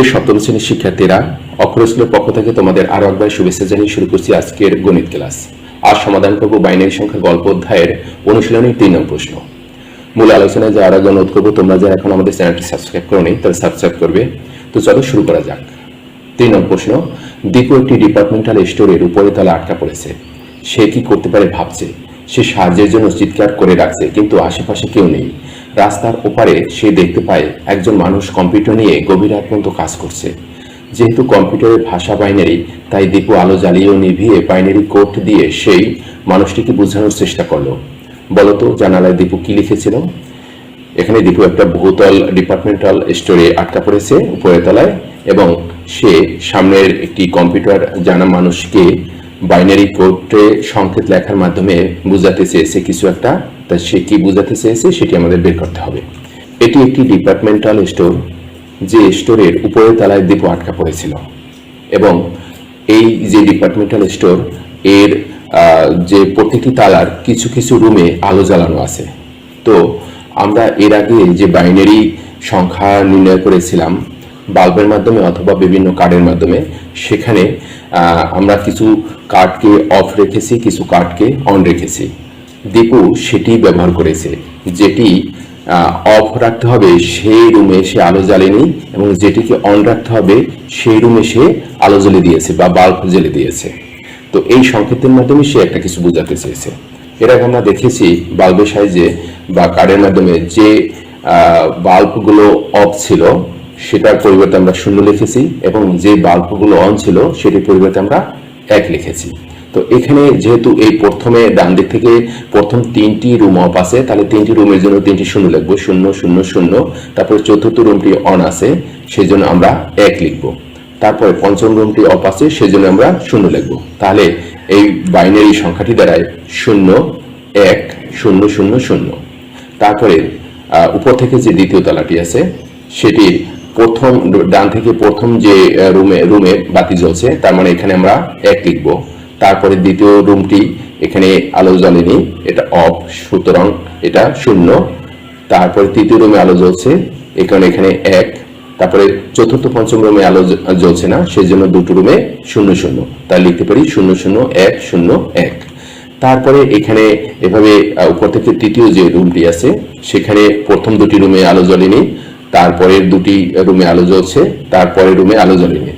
প্রিয় সপ্তম শ্রেণির শিক্ষার্থীরা অক্ষর স্কুলের পক্ষ থেকে তোমাদের আরও একবার শুভেচ্ছা জানিয়ে শুরু করছি আজকের গণিত ক্লাস। আজ সমাধান করব বাইনারি সংখ্যা গল্প অধ্যায়ের অনুশীলনের তিন নম্বর প্রশ্ন। মূল আলোচনায় যারা আগে অনুরোধ করব, তোমরা যারা এখন আমাদের চ্যানেলটি সাবস্ক্রাইব করো নি তাহলে সাবস্ক্রাইব করবে। তো চলো শুরু করা যাক। তিন নম্বর প্রশ্ন দীপু একটি ডিপার্টমেন্টাল স্টোরের উপরে তলা আটকা পড়েছে। সে কি করতে পারে ভাবছে। সে সাহায্যের জন্য চিৎকার করে রাখছে কিন্তু আশেপাশে কেউ নেই। রাস্তার ওপারে সে দেখতে পায় একজন মানুষ কম্পিউটার নিয়ে গভীর রাত পর্যন্ত কাজ করছে। যেহেতু কম্পিউটারের ভাষা বাইনারি, তাই দীপু আলো জ্বালিয়ে নিভিয়ে বাইনারি কোড দিয়ে সেই মানুষটিকে বোঝানোর চেষ্টা করল। বলতো, জানালায় দীপু কি লিখেছিল? এখানে দীপু একটা বহুতল ডিপার্টমেন্টাল স্টোরে আটকা পড়েছে উপরের তলায় এবং সে সামনের একটি কম্পিউটার জানা মানুষকে বাইনারি কোডে সংকেত লেখার মাধ্যমে বোঝাতে চেয়েছে কিছু একটা। তা সে কি বোঝাতে চেয়েছে সেটি আমাদের বের করতে হবে। এটি একটি ডিপার্টমেন্টাল স্টোর যে স্টোরের উপরের তলায় দীপু আটকা পড়েছিল। এবং এই যে ডিপার্টমেন্টাল স্টোর এর যে প্রত্যেকটি তালার কিছু কিছু রুমে আলো জ্বালানো আছে। তো আমরা এর আগে যে বাইনারি সংখ্যা নির্ণয় করেছিলাম বাল্বের মাধ্যমে অথবা বিভিন্ন কার্ডের মাধ্যমে, সেখানে আমরা কিছু কার্ডকে অফ রেখেছি, কিছু কার্ডকে অন রেখেছি। দীপু সেটি ব্যবহার করেছে, যেটি অফ রাখতে হবে সেই রুমে সে আলো জ্বালেনি এবং যেটিকে অন রাখতে হবে সেই রুমে সে আলো জ্বলে দিয়েছে বা বাল্ব জ্বেলে দিয়েছে। তো এই সংকেতের মাধ্যমে সে একটা কিছু বোঝাতে চেয়েছে। এর আগে আমরা দেখেছি বাল্বের সাইজে বা কার্ডের মাধ্যমে যে বাল্বগুলো অফ ছিল, সেটার পরিবর্তে আমরা শূন্য লিখেছি এবং যে বাল্বগুলো অন ছিল, সেটির পরিবর্তে আমরা এক লিখেছি। তো এখানে যেহেতু এই প্রথমে ডান দিক থেকে প্রথম তিনটি রুম অফ আছে, তাহলে তিনটি রুমের জন্য তিনটি শূন্য লিখব, শূন্য শূন্য শূন্য। তারপর চতুর্থ রুমটি অন আছে সেই জন্য আমরা এক লিখব। তারপরে পঞ্চম রুমটি অফ আছে সেই জন্য আমরা শূন্য লিখব। তাহলে এই বাইনারি সংখ্যাটি দাঁড়ায় শূন্য, এক, শূন্য শূন্য শূন্য। তারপরে উপর থেকে যে দ্বিতীয় তলাটি আছে সেটির প্রথম, ডান থেকে প্রথম যে রুমে রুমে বাতি জ্বলছে, তার মানে এখানে আমরা এক লিখব। তারপরে দ্বিতীয় রুমটি এখানে আলো জ্বলেনি, এটা অফ, সুতরাং এটা শূন্য। তারপরে তৃতীয় রুমে আলো জ্বলছে এখানে এখানে এক। তারপরে চতুর্থ, পঞ্চম রুমে আলো জ্বলছে না সেই জন্য দুটো রুমে শূন্য শূন্য। তাই লিখতে পারি শূন্য শূন্য, এক শূন্য, এক। তারপরে এখানে এভাবে উপর থেকে তৃতীয় যে রুমটি আছে, সেখানে প্রথম দুটি রুমে আলো জ্বলেনি তারপরে দুটি রুমে আলো জ্বলছে তারপরে রুমে আলো জ্বলেনি।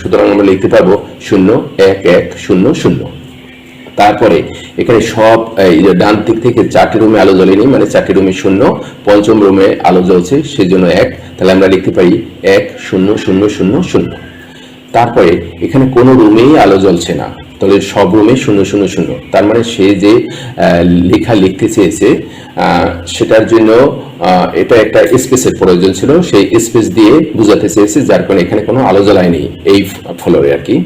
সুতরাং আমরা লিখতে পারব শূন্য এক এক শূন্য শূন্য তারপরে এখানে সব ডান দিক থেকে চারটি রুমে আলো জ্বলেনি মানে চারটি রুমে শূন্য, পঞ্চম রুমে আলো জ্বলছে, সেজন্য এক, তাহলে আমরা লিখতে পারি এক শূন্য শূন্য শূন্য শূন্য। তারপরে এখানে কোনো রুমেই আলো জ্বলছে না, তাহলে সব রুমে শূন্য শূন্য শূন্য, তার মানে সে যে লেখা লিখতে চেয়েছে সেটার জন্য এটা একটা স্পেসের প্রয়োজন ছিল, সেই স্পেস দিয়ে বোঝাতে চেয়েছে, যার কারণে এখানে কোনো আলো জ্বালায়নি, এই ফ্লোরে আর কি।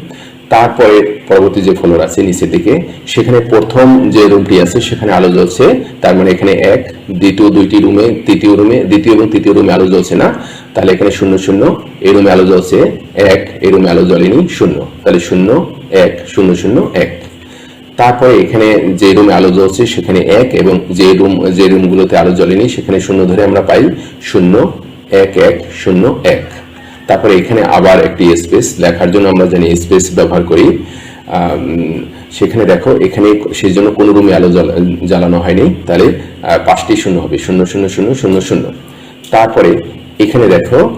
তারপরে পরবর্তী যে ফ্লোর আছে নিচের দিকে, সেখানে প্রথম যে রুমটি আছে, সেখানে আলো জ্বলছে। তার মানে এখানে এক, দ্বিতীয়, দুইটি রুমে, তৃতীয় রুমে, দ্বিতীয় এবং তৃতীয় রুমে আলো জ্বলছে না। তাহলে এখানে শূন্য শূন্য। এই রুমে আলো জ্বলছে এক, এই রুমে আলো জ্বলেনি, শূন্য। তাহলে শূন্য, এক, শূন্য শূন্য, এক। তারপরে এখানে যে রুমে আলো জ্বলছে, সেখানে এক এবং যে রুম, যে রুমগুলোতে আলো জ্বলেনি, সেখানে শূন্য ধরে আমরা পাই শূন্য, এক এক, শূন্য, এক। তারপরে এখানে আবার একটি স্পেস লেখার জন্য আমরা জানি স্পেস ব্যবহার করি। সেখানে দেখো, এখানে সেই জন্য কোনো রুমে আলো জ্বালা- জ্বালানো হয়নি। তাহলে পাঁচটি শূন্য হবে, শূন্য শূন্য শূন্য শূন্য শূন্য। তারপরে এখানে দেখো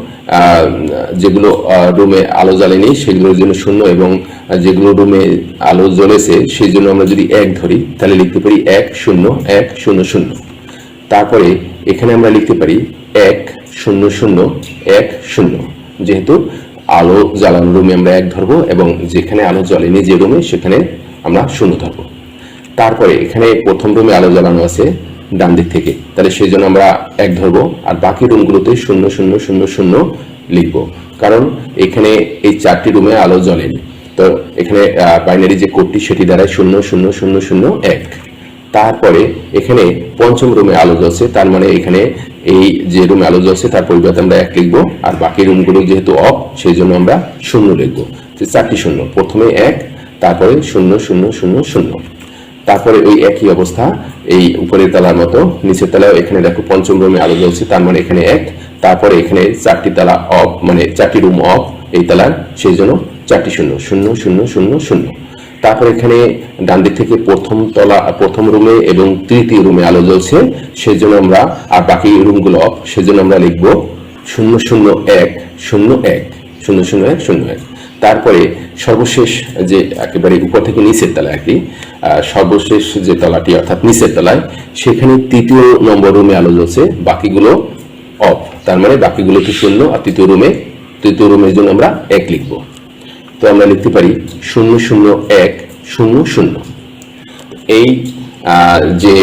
যেগুলো রুমে আলো জ্বালেনি, সেগুলোর জন্য শূন্য এবং যেগুলো রুমে আলো জ্বলেছে, সেই জন্য আমরা যদি এক ধরি, তাহলে লিখতে পারি এক, শূন্য এক, শূন্য শূন্য। তারপরে এখানে আমরা লিখতে পারি এক, শূন্য শূন্য, এক, শূন্য। যেহেতু আলো জ্বালানো রুমে আমরা এক ধরবো এবং যেখানে আলো জ্বলেনি যে রুমে, সেখানে আমরা শূন্য ধরবো। তারপরে এখানে প্রথম রুমে আলো জ্বালানো আছে ডান দিক থেকে। তাহলে সেই জন্য আমরা এক ধরবো আর বাকি রুমগুলোতে শূন্য শূন্য শূন্য শূন্য লিখব। কারণ এখানে এই চারটি রুমে আলো জ্বলেনি। তো এখানে বাইনারি যে কোডটি, সেটি দ্বারাই শূন্য শূন্য শূন্য শূন্য এক। তারপরে এখানে পঞ্চম রুমে আলো জ্বলছে, তার মানে এখানে এই যে রুমে আলো জ্বলছে তার পরিবর্তে আমরা এক লিখব, আর বাকি রুমগুলো যেহেতু অফ সেই জন্য আমরা শূন্য লিখব। যে চারটি শূন্য। প্রথমে এক, তারপরে শূন্য শূন্য শূন্য শূন্য। তারপরে ওই একই অবস্থা, এই উপরের তলার মতো, নিচের তলায় এখানে দেখো পঞ্চম রুমে আলো জ্বলছে তার মানে এখানে এক, তারপরে এখানে চারটি তালা অফ মানে চারটি রুম অফ এই তালার, সেই জন্য চারটি শূন্য শূন্য শূন্য শূন্য শূন্য। তারপর এখানে ডান দিক থেকে প্রথম তলা, প্রথম রুমে এবং তৃতীয় রুমে আলো জ্বলছে। সেই জন্য আমরা, আর বাকি রুমগুলো অফ সেজন্য আমরা লিখব শূন্য শূন্য এক শূন্য এক, শূন্য শূন্য এক শূন্য এক। তারপরে সর্বশেষ যে একেবারে উপর থেকে নিচের তলায় আর কি সর্বশেষ যে তলাটি, অর্থাৎ নিচের তলায়, সেখানে তৃতীয় নম্বর রুমে আলো জ্বলছে। বাকিগুলো অফ তার মানে বাকিগুলো কি শূন্য, আর তৃতীয় রুমে, তৃতীয় রুমের জন্য আমরা এক লিখব। তো আমরা লিখতে পারি শূন্য শূন্য এক, শূন্য শূন্য। এই যে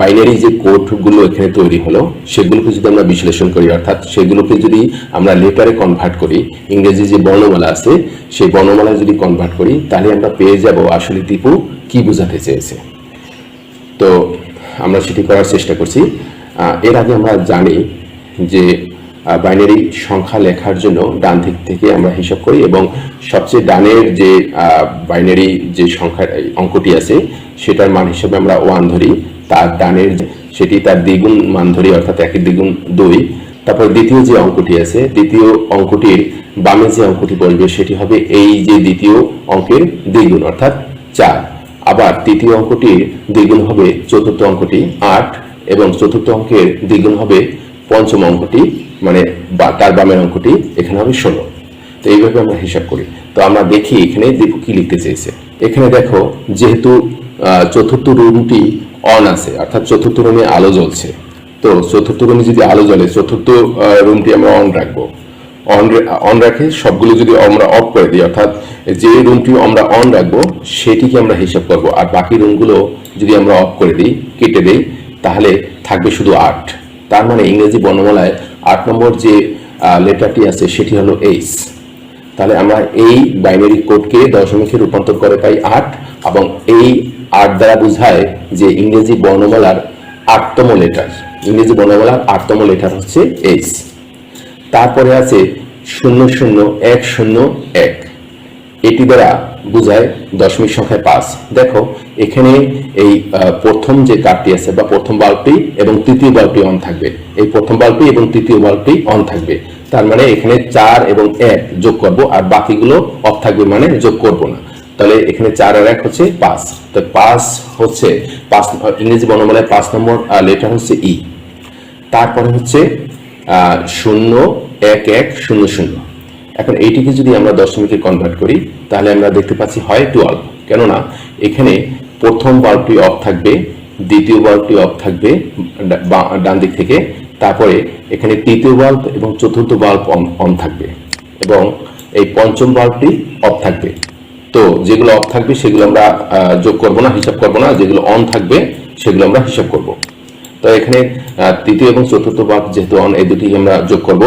বাইনারি যে কোডগুলো এখানে তৈরি হলো, সেগুলোকে যদি আমরা বিশ্লেষণ করি, অর্থাৎ সেগুলোকে যদি আমরা লেটারে কনভার্ট করি, ইংরেজি যে বর্ণমালা আছে, সেই বর্ণমালা যদি কনভার্ট করি, তাহলে আমরা পেয়ে যাব আসলে টিপু কি বোঝাতে চেয়েছে। তো আমরা সেটি করার চেষ্টা করছি। এর আগে আমরা জানি যে বাইনারি সংখ্যা লেখার জন্য ডান দিক থেকে আমরা হিসাব করি এবং সবচেয়ে ডানের যে বাইনারি যে সংখ্যার এই অঙ্কটি আছে, সেটার মান হিসেবে আমরা ওয়ান ধরি। তার ডানের সেটি তার দ্বিগুণ মান ধরি, অর্থাৎ একের দ্বিগুণ দুই। তারপর দ্বিতীয় যে অঙ্কটি আছে, দ্বিতীয় অঙ্কটির বামে যে অঙ্কটি বলবে, সেটি হবে এই যে দ্বিতীয় অঙ্কের দ্বিগুণ, অর্থাৎ চার। আবার তৃতীয় অঙ্কটির দ্বিগুণ হবে চতুর্থ অঙ্কটি আট এবং চতুর্থ অঙ্কের দ্বিগুণ হবে পঞ্চম অঙ্কটি মানে তার বামের অঙ্কটি এখানে হবে ষোলো। তো এইভাবে আমরা হিসাব করি। তো আমরা দেখি এখানে দীপু কি লিখতে চেয়েছে। এখানে দেখো, যেহেতু চতুর্থ রুমটি অন আছে, অর্থাৎ চতুর্থ রুমে আলো জ্বলছে। তো চতুর্থ রুমে যদি আলো জ্বলে, চতুর্থ রুমটি আমরা অন রাখব। অন অন রাখে সবগুলো যদি আমরা অফ করে দিই, অর্থাৎ যে রুমটি আমরা অন রাখব, সেটিকে আমরা হিসাব করব। আর বাকি রুমগুলো যদি আমরা অফ করে দিই, কেটে দিই, তাহলে থাকবে শুধু আট। তার মানে ইংরেজি বর্ণমালায় আট নম্বর যে লেটারটি আছে সেটি হলো এইচ। তাহলে আমরা এই বাইনারি কোডকে দশমিকে রূপান্তর করে পাই আট এবং এই আট দ্বারা বোঝায় যে ইংরেজি বর্ণমালার আটতম লেটার। ইংরেজি বর্ণমালার আটতম লেটার হচ্ছে এইচ। তারপরে আছে শূন্য শূন্য এক শূন্য এক। এটি দ্বারা বোঝায় দশমিক সংখ্যায় পাঁচ। দেখো, এখানে এই প্রথম যে কার্ডটি আছে বা প্রথম বাল্বটি এবং তৃতীয় বাল্বটি অন থাকবে। এই প্রথম বাল্বটি এবং তৃতীয় বাল্বটি অন থাকবে। তার মানে এখানে চার এবং এক যোগ করব, আর বাকিগুলো অফ থাকবে মানে যোগ করব না। তাহলে এখানে চার আর এক হচ্ছে পাঁচ। তো পাঁচ হচ্ছে, পাঁচ, ইংরেজি বর্ণমালায় পাঁচ নম্বর লেটার হচ্ছে ই তারপরে হচ্ছে শূন্য, এক এক, শূন্য শূন্য। এখন এইটিকে যদি আমরা দশমিকে কনভার্ট করি, তাহলে আমরা দেখতে পাচ্ছি হয় টুয়েলভ কেননা এখানে প্রথম বাল্বটি অফ থাকবে, দ্বিতীয় বাল্বটি অফ থাকবে ডান দিক থেকে। তারপরে এখানে তৃতীয় বাল্ব এবং চতুর্থ বাল্ব অন থাকবে এবং এই পঞ্চম বাল্বটি অফ থাকবে। তো যেগুলো অফ থাকবে, সেগুলো আমরা যোগ করব না, হিসাব করব না। যেগুলো অন থাকবে, সেগুলো আমরা হিসাব করব। তো এখানে তৃতীয় এবং চতুর্থ বাদ যেহেতু অন এই দুটি আমরা যোগ করব।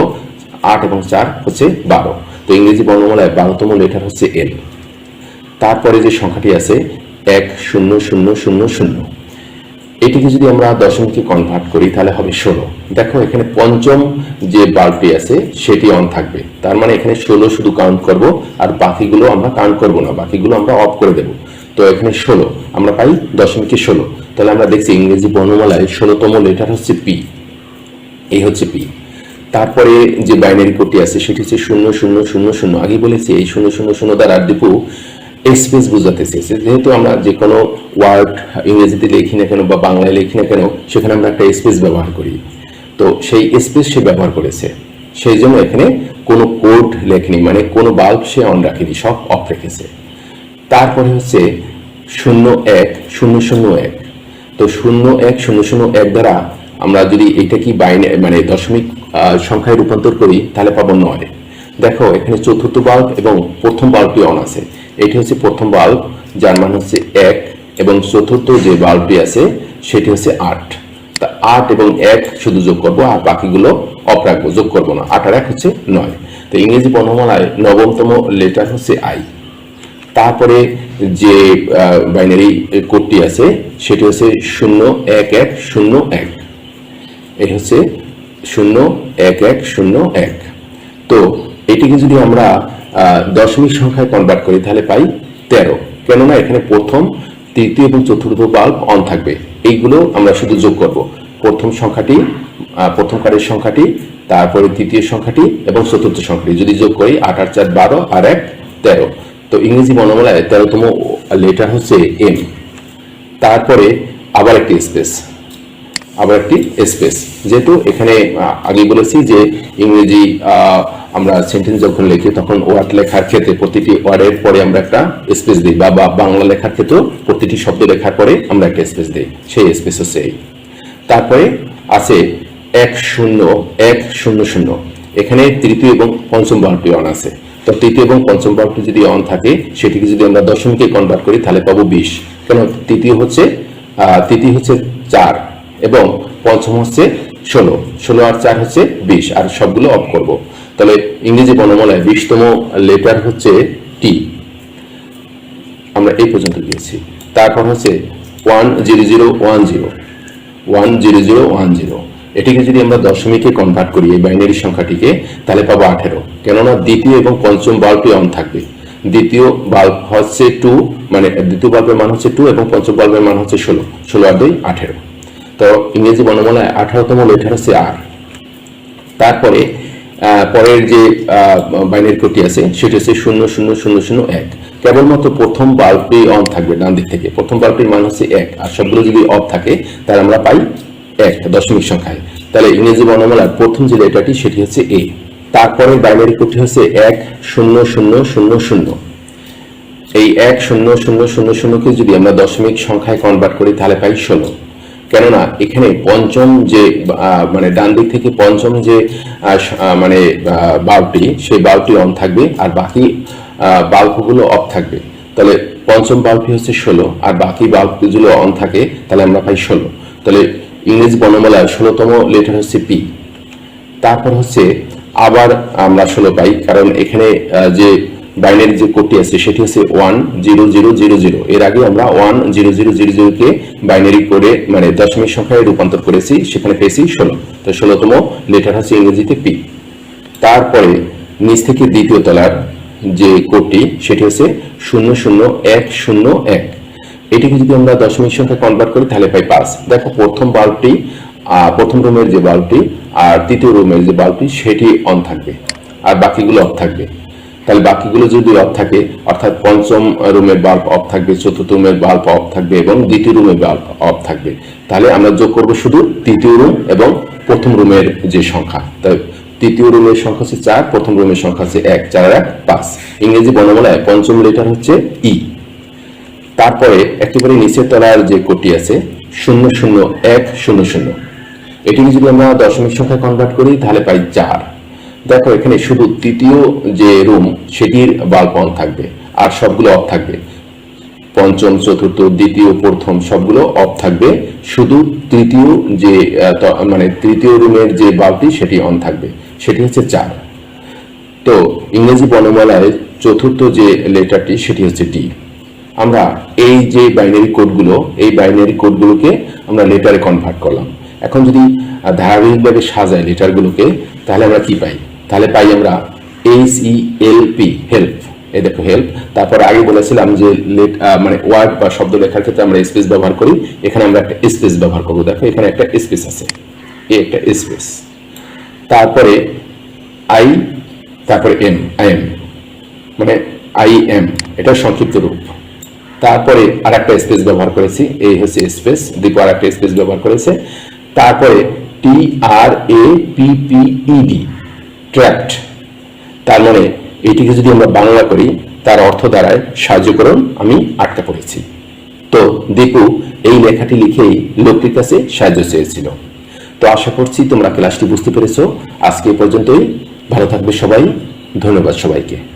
আট এবং চার হচ্ছে বারো। তো ইংরেজি বর্ণমালায় বারোতম লেটার হচ্ছে এল। তারপরে যে সংখ্যাটি আছে, এক শূন্য শূন্য শূন্য শূন্য। এটিকে যদি আমরা দশমিকে কনভার্ট করি, তাহলে হবে ষোলো। দেখো, এখানে পঞ্চম যে বাল্বটি আছে, সেটি অন থাকবে। তার মানে এখানে ষোলো শুধু কাউন্ট করব, আর বাকিগুলো আমরা কাউন্ট করব না, বাকিগুলো আমরা অফ করে দেব। তো এখানে ষোলো, আমরা পাই দশমিকে ষোলো। তাহলে আমরা দেখছি ইংরেজি বর্ণমালায় ষোলোতম লেটার হচ্ছে পি এই হচ্ছে পি তারপরে যে বাইনারি কোডটি আছে, সেটি হচ্ছে শূন্য শূন্য শূন্য শূন্য। আগে বলেছি, এই শূন্য শূন্য শূন্য দ্বারা দীপু স্পেস বোঝাতে চেয়েছে। যেহেতু আমরা যে কোনো ওয়ার্ড ইংরেজিতে লিখি না কেন বা বাংলায় লিখি না কেন, সেখানে আমরা একটা স্পেস ব্যবহার করি। তো সেই স্পেস সে ব্যবহার করেছে। সেই জন্য এখানে কোনো কোড লেখেনি মানে কোনো বাল্ব সে অন রাখেনি, সব অফ রেখেছে। তারপরে হচ্ছে শূন্য এক, শূন্য শূন্য এক। তো শূন্য এক, শূন্য শূন্য এক দ্বারা আমরা যদি এটা কি বাইনে মানে দশমিক সংখ্যায় রূপান্তর করি, তাহলে পাবো নয়। দেখো, এখানে চতুর্থ বাল্ব এবং প্রথম বাল্বটি অন আছে। এটি হচ্ছে প্রথম বাল্ব যার মান হচ্ছে এক, এবং চতুর্থ যে বাল্বটি আছে, সেটি হচ্ছে আট। তা আট এবং এক শুধু যোগ করব, আর বাকিগুলো অফ রাখব, যোগ করব না। আট আর এক হচ্ছে নয়। তো ইংরেজি বর্ণমালায় নবমতম লেটার হচ্ছে আই তারপরে যে বাইনারি কোডটি আছে, সেটি হচ্ছে শূন্য এক এক, শূন্য এক। এই হচ্ছে শূন্য এক এক শূন্য এক। তো এটিকে যদি আমরা দশমিক সংখ্যায় কনভার্ট করি, তাহলে পাই তেরো। কেননা এখানে প্রথম, তৃতীয় এবং চতুর্থ বাল্ব অন থাকবে। এইগুলো আমরা শুধু যোগ করব। প্রথম সংখ্যাটি প্রথম কারের সংখ্যাটি, তারপরে তৃতীয় সংখ্যাটি এবং চতুর্থ সংখ্যাটি। যদি যোগ করি, আট আট, চার, বারো, আর এক, তেরো। তো ইংরেজি বর্ণমালায় তেরোতম লেটার হচ্ছে এম তারপরে আবার একটি স্পেস আবার একটি স্পেস যেহেতু এখানে আগে বলেছি যে ইংরেজি আমরা সেন্টেন্স যখন লিখি, তখন ওয়ার্ড লেখার ক্ষেত্রে প্রতিটি ওয়ার্ডের পরে আমরা একটা স্পেস দিই, বা বাংলা লেখার ক্ষেত্রেও প্রতিটি শব্দ লেখার পরে আমরা একটা স্পেস দিই, সেই স্পেস হচ্ছে এই তারপরে আছে এক শূন্য এক শূন্য শূন্য। এখানে তৃতীয় এবং পঞ্চম বারটি অন আছে। তো তৃতীয় এবং পঞ্চম বারটি যদি অন থাকে, সেটিকে যদি আমরা দশমিকে কনভার্ট করি, তাহলে পাবো বিশ। কেন? তৃতীয় হচ্ছে তৃতীয় হচ্ছে চার। এবং পঞ্চম হচ্ছে ষোলো। ষোলো আর চার হচ্ছে বিশ। আর সবগুলো অফ করব। তাহলে ইংরেজি বর্ণমালায় বিশতম লেটার হচ্ছে টি আমরা এই পর্যন্ত গিয়েছি। তারপর হচ্ছে one zero zero one zero one zero zero one zero এটিকে যদি আমরা দশমিকে কনভার্ট করি এই বাইনারি সংখ্যাটিকে, তাহলে পাবো আঠেরো। কেননা দ্বিতীয় এবং পঞ্চম বাল্বটি অন থাকবে। দ্বিতীয় বাল্ব হচ্ছে টু মানে দ্বিতীয় বাল্বের মান হচ্ছে টু এবং পঞ্চম বাল্বের মান হচ্ছে ষোলো। ষোলো আর দুই আঠেরো। তো ইংরেজি বর্ণমালায় আঠারোতম লেটার হচ্ছে আর। তারপরে পরের যে বাইনের কোডটি আছে, সেটি হচ্ছে শূন্য শূন্য শূন্য শূন্য, এক। কেবলমাত্র প্রথম বাল্বটি অন থাকবে ডান দিক থেকে। প্রথম বাল্বটির মান হচ্ছে এক, আর সবগুলো যদি অফ থাকে, তাহলে আমরা পাই এক, দশমিক সংখ্যায়। তাহলে ইংরেজি বর্ণমালার প্রথম যে লেটারটি, সেটি হচ্ছে এ। তারপরে বাইনারি কোডটি হচ্ছে এক, শূন্য শূন্য শূন্য শূন্য। এই এক, শূন্য শূন্য শূন্য, শূন্যকে যদি আমরা দশমিক সংখ্যায় কনভার্ট করি, তাহলে পাই ষোলো। কেননা এখানে পঞ্চম যে মানে ডান দিক থেকে পঞ্চম যে মানে বাল্বটি সেই বাল্বটি অন থাকবে আর বাকি বাল্বগুলো অফ থাকবে। তাহলে পঞ্চম বাল্বটি হচ্ছে ষোলো আর বাকি বাল্বগুলো অন থাকে, তাহলে আমরা পাই ষোলো। তাহলে ইংরেজি বর্ণমালায় ষোলোতম লেটার হচ্ছে পি। তারপর হচ্ছে আবার আমরা ষোলো পাই, কারণ এখানে যে বাইনারি যে কোডটি আছে, সেটি হচ্ছে one zero zero zero zero. এর আগে আমরা one zero zero zero binary কোডে মানে দশমিক সংখ্যায় রূপান্তর করেছি, সেখানে পেয়েছি ষোলো। তো ষোলোতম লেটার হচ্ছে ইংরেজিতে পি তারপরে নিচ থেকে দ্বিতীয় তলার যে কোডটি, সেটি হচ্ছে শূন্য শূন্য এক শূন্য এক। এটিকে যদি আমরা দশমিক সংখ্যা কনভার্ট করি, তাহলে পাই পাঁচ। দেখো, প্রথম বাল্বটি প্রথম রুমের যে বাল্বটি আর তৃতীয় রুমের যে বাল্বটি সেটি অন থাকবে। আর বাকিগুলো অফ থাকবে। তাহলে বাকিগুলো যদি অফ থাকে, অর্থাৎ পঞ্চম রুমের বাল্ব অফ থাকবে, চতুর্থ রুমের বাল্ব অফ থাকবে এবং দ্বিতীয় রুমের বাল্ব অফ থাকবে। তাহলে আমরা যোগ করব শুধু তৃতীয় রুম এবং প্রথম রুমের যে সংখ্যা। তাই তৃতীয় রুমের সংখ্যা হচ্ছে চার, প্রথম রুমের সংখ্যা হচ্ছে এক, চার এক, পাঁচ। ইংরেজি বর্ণমালায় পঞ্চম লেটার হচ্ছে ই তারপরে একেবারে নিচের তলার যে কোটি আছে, শূন্য শূন্য, এক, শূন্য শূন্য। এটিকে যদি আমরা দশমিক সংখ্যায় কনভার্ট করি, তাহলে পাই চার। দেখো, এখানে শুধু তৃতীয় যে রুম সেটির বাল্ব অন থাকবে, আর সবগুলো অফ থাকবে। পঞ্চম, চতুর্থ, দ্বিতীয়, প্রথম, সবগুলো অফ থাকবে। শুধু তৃতীয় যে মানে তৃতীয় রুমের যে বাল্বটি সেটি অন থাকবে। সেটি হচ্ছে চার। তো, ইংরেজি বর্ণমালায় চতুর্থ যে লেটারটি সেটি হচ্ছে ডি আমরা এই যে বাইনারি কোডগুলো এই বাইনারি কোডগুলোকে আমরা লেটারে কনভার্ট করলাম। এখন যদি ধারাবাহিকভাবে সাজাই লেটারগুলোকে তাহলে আমরা কি পাই? তাহলে পাই আমরা H E L P help এই দেখো হেল্প তারপর আগে বলেছিলাম যে লেট মানে ওয়ার্ড বা শব্দ লেখার ক্ষেত্রে আমরা স্পেস ব্যবহার করি। এখানে আমরা একটা স্পেস ব্যবহার করব। দেখো, এখানে একটা স্পেস আছে। এ একটা স্পেস তারপরে আই তারপরে এম আই এম মানে আই এম এটা সংক্ষিপ্ত রূপ। তারপরে আর একটা স্পেস ব্যবহার করেছি, এই হচ্ছে স্পেস দীপু আর একটা স্পেস ব্যবহার করেছে। তারপরে T R A P P E D trapped তার মানে এটিকে যদি আমরা বাংলা করি, তার অর্থ দ্বারায় সাহায্যকরণ আমি আটকে পড়েছি। তো দীপু, এই লেখাটি লিখেই লোকটির কাছে সাহায্য চেয়েছিল। তো আশা করছি তোমরা ক্লাসটি বুঝতে পেরেছ। আজকে পর্যন্তই। ভালো থাকবে সবাই। ধন্যবাদ সবাইকে।